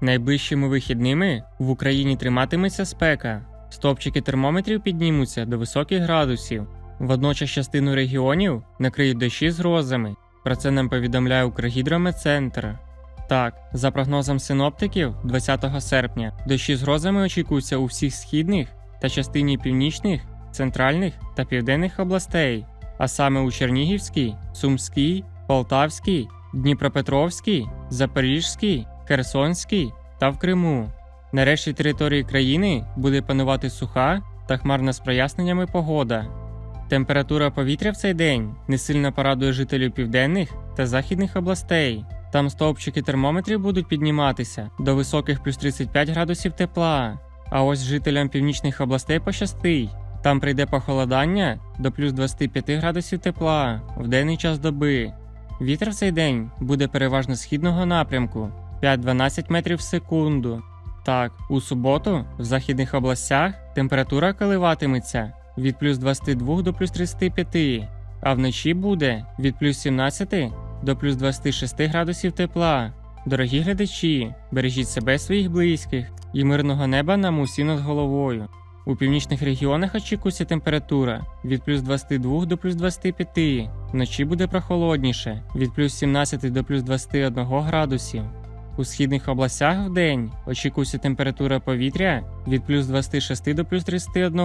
Найближчими вихідними в Україні триматиметься спека. Стопчики термометрів піднімуться до високих градусів. Водночас частину регіонів накриють дощі з грозами. Про це нам повідомляє Укргідрометцентр. Так, за прогнозом синоптиків, 20 серпня дощі з грозами очікуються у всіх східних та частині північних, центральних та південних областей, а саме у Чернігівській, Сумській, Полтавській, Дніпропетровській, Запорізькій, Херсонській та в Криму. На решті території країни буде панувати суха та хмарна з проясненнями погода. Температура повітря в цей день не сильно порадує жителів південних та західних областей. Там стовпчики термометрів будуть підніматися до високих плюс 35 градусів тепла. А ось жителям північних областей пощастить. Там прийде похолодання до плюс 25 градусів тепла в денний час доби. Вітер в цей день буде переважно східного напрямку 5-12 метрів в секунду. Так, у суботу в західних областях температура коливатиметься від плюс 22 до плюс 35, а вночі буде від плюс 17 до плюс 26 градусів тепла. Дорогі глядачі, бережіть себе своїх близьких і мирного неба нам усі над головою. У північних регіонах очікується температура від плюс 22 до плюс 25, вночі буде прохолодніше від плюс 17 до плюс 21 градусів. У східних областях в день очікується температура повітря від плюс 26 до плюс 31,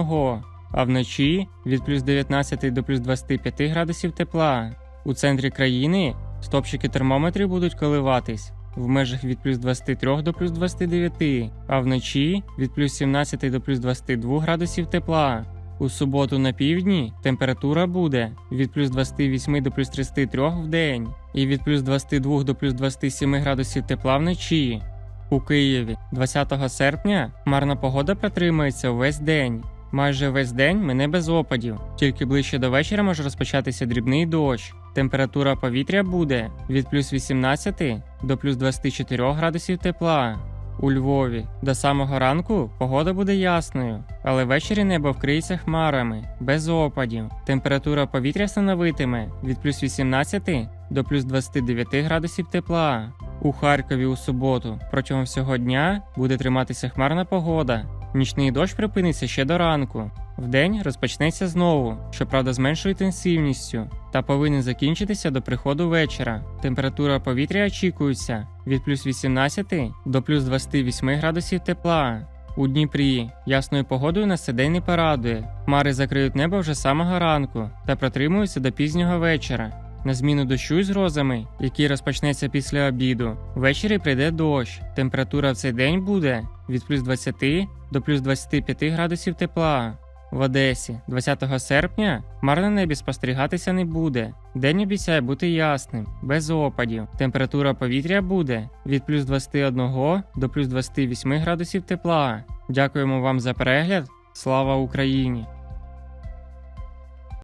а вночі від плюс 19 до плюс 25 градусів тепла. У центрі країни стопчики термометрів будуть коливатись в межах від плюс 23 до плюс 29, а вночі від плюс 17 до плюс 22 градусів тепла. У суботу на півдні температура буде від плюс 28 до плюс 33 в день і від плюс 22 до плюс 27 градусів тепла вночі. У Києві 20 серпня хмарна погода протримається увесь день. Майже весь день мене без опадів, тільки ближче до вечора може розпочатися дрібний дощ. Температура повітря буде від плюс 18 до плюс 24 градусів тепла. У Львові до самого ранку погода буде ясною, але ввечері небо вкриється хмарами, без опадів. Температура повітря становитиме від плюс 18 до плюс 29 градусів тепла. У Харкові у суботу протягом всього дня буде триматися хмарна погода. Нічний дощ припиниться ще до ранку. Вдень розпочнеться знову, щоправда, з меншою інтенсивністю, та повинен закінчитися до приходу вечора. Температура повітря очікується від плюс 18 до плюс 28 градусів тепла. У Дніпрі ясною погодою на цей день не порадує. Хмари закриють небо вже самого ранку та протримуються до пізнього вечора. На зміну дощу з грозами, який розпочнеться після обіду, ввечері прийде дощ. Температура в цей день буде від плюс 20 до плюс 25 градусів тепла. В Одесі 20 серпня хмар на небі спостерігатися не буде. День обіцяє бути ясним, без опадів. Температура повітря буде від плюс 21 до плюс 28 градусів тепла. Дякуємо вам за перегляд. Слава Україні!